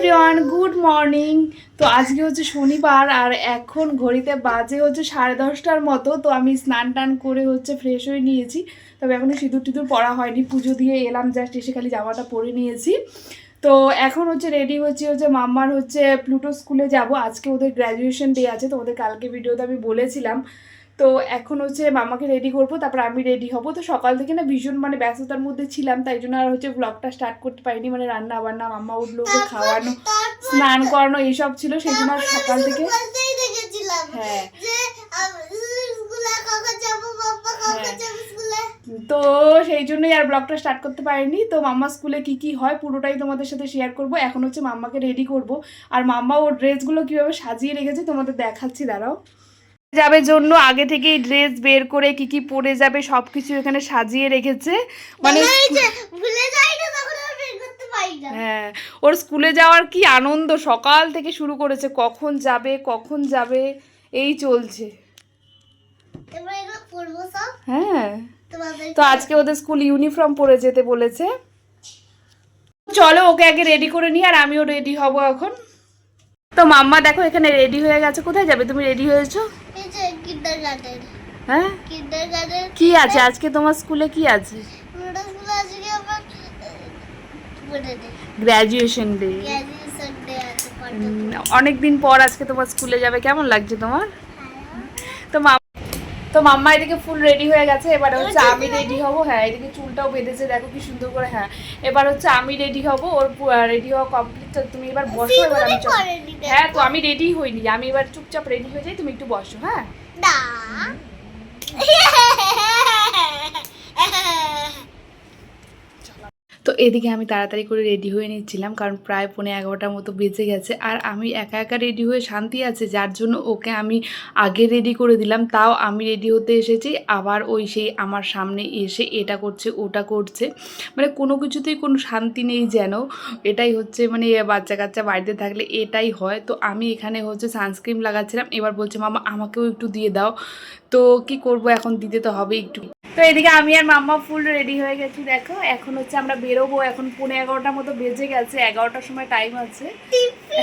Everyone good morning তো আজকে হচ্ছে শনিবার আর এখন ঘড়িতে বাজে হচ্ছে সাড়ে দশটার মতো, তো আমি স্নান টান করে হচ্ছে ফ্রেশ হয়ে নিয়েছি। তবে এখনও সিঁদুর টিঁদুর পরা হয়নি, পুজো দিয়ে এলাম জাস্ট এসে খালি জামাটা পরে নিয়েছি। তো এখন হচ্ছে রেডি হচ্ছে হচ্ছে মাম্মার হচ্ছে প্লুটো স্কুলে যাব। আজকে ওদের গ্র্যাজুয়েশন ডে আছে, তো ওদের কালকে ভিডিওতে আমি বলেছিলাম। তো এখন হচ্ছে মামাকে রেডি করব তারপর আমি রেডি হব। তো সকাল থেকে না ভীষণ মানে ব্যস্ততার মধ্যে ছিলাম তাই জন্য আর হচ্ছে ব্লগটা স্টার্ট করতে পারিনি। মানে রান্না বান্না মাম্মা উঠল খাওয়ানো স্নান করানো এইসব ছিল সেই জন্য আর সকাল থেকে হ্যাঁ। হ্যাঁ। তো সেই জন্যই আর ব্লগটা স্টার্ট করতে পারিনি। তো মাম্মা স্কুলে কি কি হয় পুরোটাই তোমাদের সাথে শেয়ার করব। এখন হচ্ছে মাম্মাকে রেডি করব। আর মাম্মা ওর ড্রেসগুলো কীভাবে সাজিয়ে রেখেছে তোমাদের দেখাচ্ছি দাঁড়াও। যাবে জন্য আগে থেকেই ড্রেস বের করে কি কি পরে যাবে সব কিছু এখানে সাজিয়ে রেখেছে। মানে হ্যাঁ ওর স্কুলে যাওয়ার কি আনন্দ? সকাল থেকে শুরু করেছে কখন যাবে কখন যাবে এই চলছে। হ্যাঁ তো আজকে ওদের স্কুল ইউনিফর্ম পরে যেতে বলেছে। চলো ওকে আগে রেডি করে নিই আর আমিও রেডি হব এখন। তো মাম্মা দেখো এখানে রেডি হয়ে গেছে কোথায় যাবে? তুমি রেডি হয়েছো? হ্যাঁ? কি আছে? আজকে তোমার স্কুলে কি আছে? গ্র্যাজুয়েশন ডে গ্র্যাজুয়েশন ডে আছে কত অনেক দিন পর আজকে তোমার স্কুলে যাবে। কেমন লাগছে তোমার? তো মাম তো মাম্মা এদিকে ফুল রেডি হয়ে গেছে এবার হচ্ছে আমি রেডি হব। হ্যাঁ এদিকে চুলটাও বেঁধেছে দেখো কি সুন্দর করে হ্যাঁ। এবার হচ্ছে আমি রেডি হব ওর রেডি হওয়া কমপ্লিট তুমি এবার বসো এবার আমি। হ্যাঁ তো আমি রেডি হইনি আমি এবার চুপচাপ রেডি হয়ে যাই তুমি একটু বসো হ্যাঁ। না। এদিকে আমি তাড়াতাড়ি করে রেডি হয়ে নিচ্ছিলাম, কারণ প্রায় পৌনে এগারোটার মতো বেজে গেছে। আর আমি একা একা রেডি হয়ে শান্তি আছে, যার জন্য ওকে আমি আগে রেডি করে দিলাম, তাও আমি রেডি হতে এসেছি। আবার ওই সেই আমার সামনে এসে এটা করছে, ওটা করছে। মানে কোনো কিছুতেই কোনো শান্তি নেই যেন। এটাই হচ্ছে মানে বাচ্চা কাচ্চা বাড়িতে থাকলে এটাই হয়। তো আমি এখানে হচ্ছে সানস্ক্রিন লাগাচ্ছিলাম, এবার বলছে, মামা, আমাকেও একটু দিয়ে দাও। তো কি করব এখন? দিতে তো হবে একটু। তো এদিকে আমি আর মাম্মা ফুল রেডি হয়ে গেছি দেখো। এখন হচ্ছে আমরা বেরোবো এখন পৌনে এগারোটার মতো বেজে গেছে এগারোটার সময় টাইম আছে।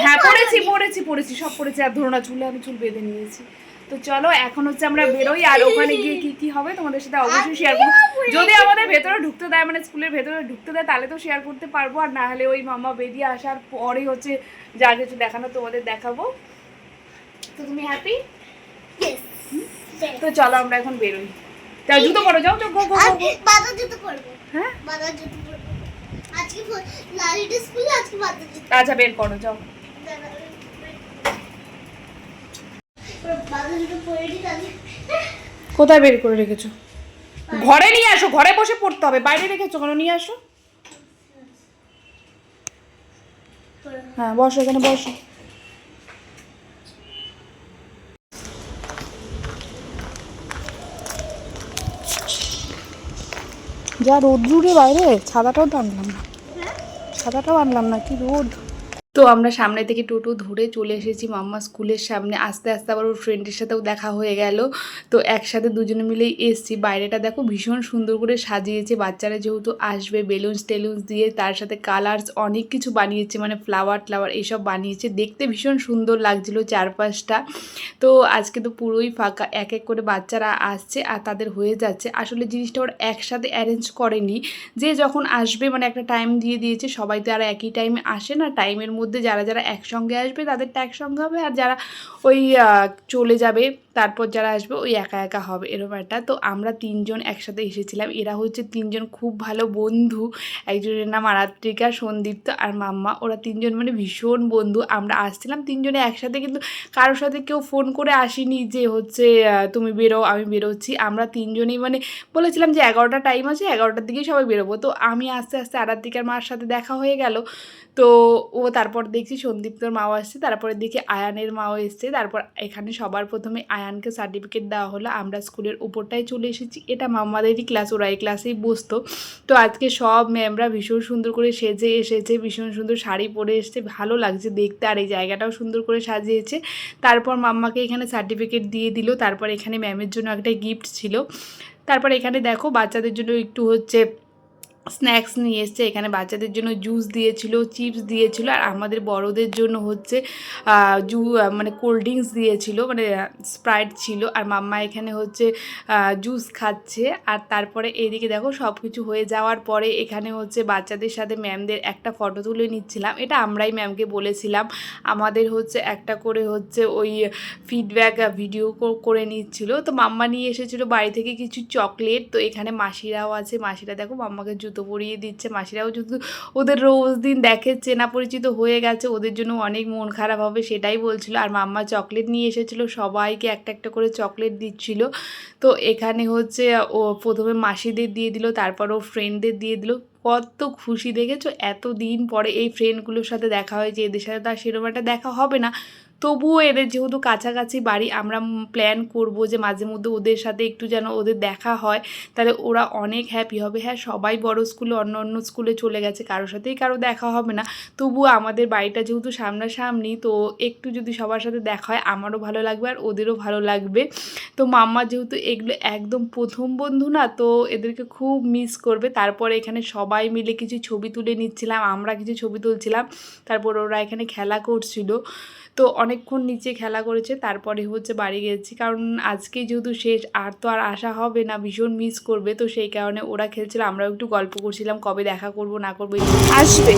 হ্যাঁ পড়েছি পড়েছি পড়েছি সব পড়েছি আর ধরো না চুলে আমি চুল বেঁধে নিয়েছি। তো চলো এখন হচ্ছে আমরা বেরোই আর ওখানে গিয়ে কি কি হবে তোমাদের সাথে অবশ্যই শেয়ার করব। যদি আমাদের ভেতরে ঢুকতে দেয় মানে স্কুলের ভেতরে ঢুকতে দেয় তাহলে তো শেয়ার করতে পারব আর না হলে ওই মামা বেরিয়ে আসার পরে হচ্ছে যা কিছু দেখানো তোমাদের দেখাবো। তো তুমি হ্যাপি তো চলো আমরা এখন বেরোই। যাও জুতো পরো যাও যাও গো গো বাজার জুতো পরবো। হ্যাঁ? বাজার জুতো পরবো। আজকে লালিটা স্কুলে আজকে বাজার জুতো আচ্ছা বের করো যাও। কোথায় বের করে রেখেছো? ঘরে নিয়ে আসো ঘরে বসে পড়তে হবে। বাইরে রেখেছো কেন? নিয়ে আসো। হ্যাঁ বসো এখানে বসো। যা রোদ্রুরে বাইরে ছাতাটাও তো আনলাম না। ছাতাটাও আনলাম না কি রোদ। তো আমরা সামনে থেকে টোটো ধরে চলে এসেছি মাম্মা স্কুলের সামনে। আস্তে আস্তে আবার ওর ফ্রেন্ডের সাথেও দেখা হয়ে গেল। তো একসাথে দুজনে মিলেই এসছি। বাইরেটা দেখো ভীষণ সুন্দর করে সাজিয়েছে। বাচ্চারা যেহেতু আসবে বেলুনস টেলুন্স দিয়ে, তার সাথে কালার্স অনেক কিছু বানিয়েছে মানে ফ্লাওয়ার ফ্লাওয়ার এইসব বানিয়েছে। দেখতে ভীষণ সুন্দর লাগছিল চারপাশটা। তো আজকে তো পুরোই ফাঁকা। এক এক করে বাচ্চারা আসছে আর তাদের হয়ে যাচ্ছে। আসলে জিনিসটা ওরা একসাথে অ্যারেঞ্জ করেনি। যে যখন আসবে মানে একটা টাইম দিয়ে দিয়েছে, সবাই তো আর একই টাইমে আসে না। টাইমের মধ্যে যারা যারা একসঙ্গে আসবে তাদেরটা একসঙ্গে হবে আর যারা ওই চলে যাবে তারপর যারা আসবে ওই একা একা হবে, এরকম একটা। তো আমরা তিনজন একসাথে এসেছিলাম। এরা হচ্ছে তিনজন খুব ভালো বন্ধু। একজনের নাম আরাত্রিকা সন্দীপ্ত আর মাম্মা। ওরা তিনজন মানে ভীষণ বন্ধু। আমরা আসছিলাম তিনজনে একসাথে কিন্তু কারোর সাথে কেউ ফোন করে আসিনি যে হচ্ছে তুমি বেরো আমি বেরোচ্ছি। আমরা তিনজনেই মানে বলেছিলাম যে এগারোটা টাইম আছে, এগারোটার দিকেই সবাই বেরোবো। তো আমি আস্তে আস্তে আরাত্রিকার মার সাথে দেখা হয়ে গেল। তো ও তারপর দেখছি সন্দীপ্তর মাও আসছে। তারপরে দেখি আয়ানের মাও এসছে। তারপর এখানে সবার প্রথমে আয়ানকে সার্টিফিকেট দেওয়া হলো, আমরা স্কুলের উপরটায় চলে এসেছি। এটা মামাদেরই ক্লাস ওরা এই ক্লাসেই বসতো। তো আজকে সব ম্যামরা ভীষণ সুন্দর করে সেজে এসেছে, ভীষণ সুন্দর শাড়ি পরে এসেছে, ভালো লাগছে দেখতে আর এই জায়গাটাও সুন্দর করে সাজিয়েছে। তারপর মাম্মাকে এখানে সার্টিফিকেট দিয়ে দিল, তারপর এখানে ম্যামের জন্য একটা গিফট ছিল। তারপর এখানে দেখো বাচ্চাদের জন্য একটু হচ্ছে স্ন্যাক্স নিয়ে এসছে। এখানে বাচ্চাদের জন্য জুস দিয়েছিল চিপস দিয়েছিল, আর আমাদের বড়দের জন্য হচ্ছে জু মানে কোল্ড ড্রিঙ্কস দিয়েছিল মানে স্প্রাইট ছিল। আর মাম্মা এখানে হচ্ছে জুস খাচ্ছে। আর তারপরে এদিকে দেখো সব কিছু হয়ে যাওয়ার পরে এখানে হচ্ছে বাচ্চাদের সাথে ম্যামদের একটা ফটো তুলে নিচ্ছিলাম। এটা আমরাই ম্যামকে বলেছিলাম। আমাদের হচ্ছে একটা করে হচ্ছে ওই ফিডব্যাক ভিডিও করে নিচ্ছিল। তো মাম্মা নিয়ে এসেছিল বাড়ি থেকে কিছু চকলেট তো এখানে মাসিরাও আছে। মাসিরা দেখো মাম্মাকে জুতো পরিয়ে দিচ্ছে। মাসিরাও যেহেতু ওদের রোজ দিন দেখে চেনা পরিচিত হয়ে গেছে, ওদের জন্য অনেক মন খারাপ হবে সেটাই বলছিল। আর মাম্মা চকলেট নিয়ে এসেছিল, সবাইকে একটা একটা করে চকলেট দিচ্ছিল। তো এখানে হচ্ছে ও প্রথমে মাসিদের দিয়ে দিল, তারপর ও ফ্রেন্ডদের দিয়ে দিল। কত খুশি, দেখেছ? এত দিন পরে এই ফ্রেন্ডগুলোর সাথে দেখা হয়েছে, এদের সাথে তো আর সেরকম একটা দেখা হবে না। তবুও এদের যেহেতু কাছাকাছি বাড়ি, আমরা প্ল্যান করব যে মাঝে মধ্যে ওদের সাথে একটু যেন ওদের দেখা হয়, তাহলে ওরা অনেক হ্যাপি হবে। হ্যাঁ সবাই বড় স্কুলে অন্য অন্য স্কুলে চলে গেছে, কারোর সাথেই কারও দেখা হবে না। তবুও আমাদের বাড়িটা যেহেতু সামনাসামনি, তো একটু যদি সবার সাথে দেখা হয়, আমারও ভালো লাগবে আর ওদেরও ভালো লাগবে। তো মাম্মা যেহেতু এগুলো একদম প্রথম বন্ধু না, তো এদেরকে খুব মিস করবে। তারপরে এখানে সবাই মিলে কিছু ছবি তুলে নিচ্ছিলাম, আমরা কিছু ছবি তুলছিলাম, তারপর ওরা এখানে খেলা করছিল। তো অনেকক্ষণ নিচে খেলা করেছে তারপরে হচ্ছে বাড়ি গেছি। কারণ আজকে যেহেতু শেষ আর তো আর আসা হবে না ভীষণ মিস করবে। তো সেই কারণে ওরা খেলছিল আমরাও একটু গল্প করছিলাম কবে দেখা করব না করব আসবে।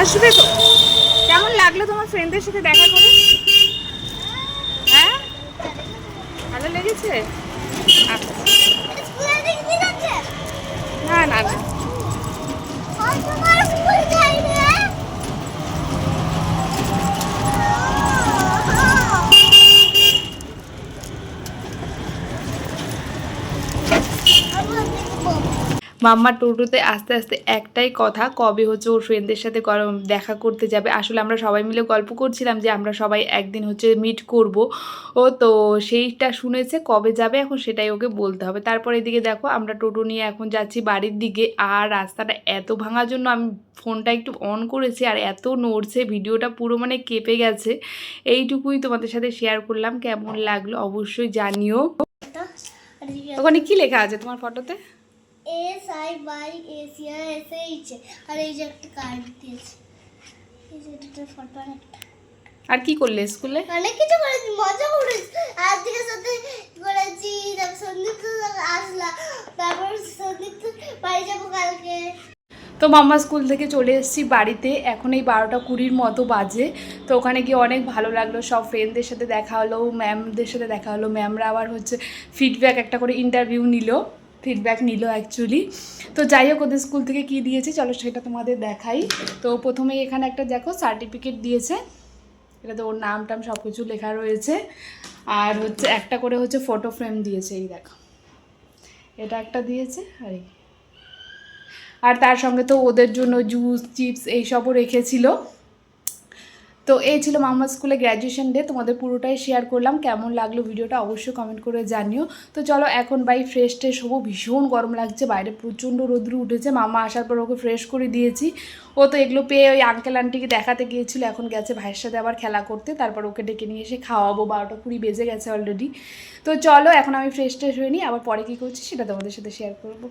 আসবে তো। কেমন লাগল তোমার ফ্রেন্ডদের সাথে দেখা করে? হ্যাঁ? ভালো লেগেছে? আচ্ছা যাচ্ছে? না না না আর তোমার স্কুল যাই রে আবার দেখব মাম্মা টোটোতে আস্তে আস্তে একটাই কথা কবে হচ্ছে ওর ফ্রেন্ডদের সাথে দেখা করতে যাবে? আসলে আমরা সবাই মিলে গল্প করছিলাম যে আমরা সবাই একদিন হচ্ছে মিট করব। ও তো সেইটা শুনেছে কবে যাবে এখন সেটাই ওকে বলতে হবে। তারপর এদিকে দেখো আমরা টোটো নিয়ে এখন যাচ্ছি বাড়ির দিকে আর রাস্তাটা এত ভাঙার জন্য আমি ফোনটা একটু অন করেছি আর এত নড়ছে ভিডিওটা পুরো মানে কেঁপে গেছে। এইটুকুই তোমাদের সাথে শেয়ার করলাম। কেমন লাগল অবশ্যই জানিও। ওখানে কি লেখা আছে তোমার ফটোতে S I by Asia S H R এই যে একটা কার্ড দিয়েছে। এই যে একটা ফটো আর একটা। আর কি করলে স্কুলে? অনেক কিছু করেছি মজা করেছি। আজকের সাথে করেছি তারপর সন্দীপ তো আসলা। তারপর সন্দীপ তো বাড়ি যাব কালকে। তো মাম্মা স্কুল থেকে চলে এসেছি বাড়িতে। এখন এই বারোটা কুড়ির মতো বাজে। তো ওখানে গিয়ে অনেক ভালো লাগল। সব ফ্রেন্ডদের সাথে দেখা হলো ম্যামদের সাথে দেখা হলো। ম্যামরা আবার হচ্ছে ফিডব্যাক একটা করে ইন্টারভিউ নিল। ফিডব্যাক নিল অ্যাকচুয়ালি তো যাই হোক, ওদের স্কুল থেকে কী দিয়েছে, চলো সেটা তোমাদের দেখাই। তো প্রথমেই এখানে একটা দেখো সার্টিফিকেট দিয়েছে। এটাতে ওর নাম টাম সব কিছু লেখা রয়েছে। আর হচ্ছে একটা করে হচ্ছে ফটো ফ্রেম দিয়েছে, এই দেখো। এটা একটা দিয়েছে, আর আর তার সঙ্গে তো ওদের জন্য জুস চিপস এইসবও রেখেছিল। তো এই ছিল মাম্মা স্কুলে গ্র্যাজুয়েশন ডে তোমাদের পুরোটাই শেয়ার করলাম। কেমন লাগল ভিডিওটা অবশ্যই কমেন্ট করে জানিও। তো চলো এখন বাই ফ্রেশ ট্রেশ হব। ভীষণ গরম লাগছে, বাইরে প্রচণ্ড রোদ্রু উঠেছে। মামা আসার পর ওকে ফ্রেশ করে দিয়েছি। ও তো এগুলো পেয়ে ওই আঙ্কেল আন্টিকে দেখাতে গিয়েছিল, এখন গেছে ভাইয়ের সাথে আবার খেলা করতে। তারপর ওকে ডেকে নিয়ে এসে খাওয়াবো, বারোটা কুড়ি বেজে গেছে অলরেডি তো চলো, এখন আমি ফ্রেশ ট্রেশ হয়ে নিই, আবার পরে কী করছি সেটা তোমাদের সাথে শেয়ার করব।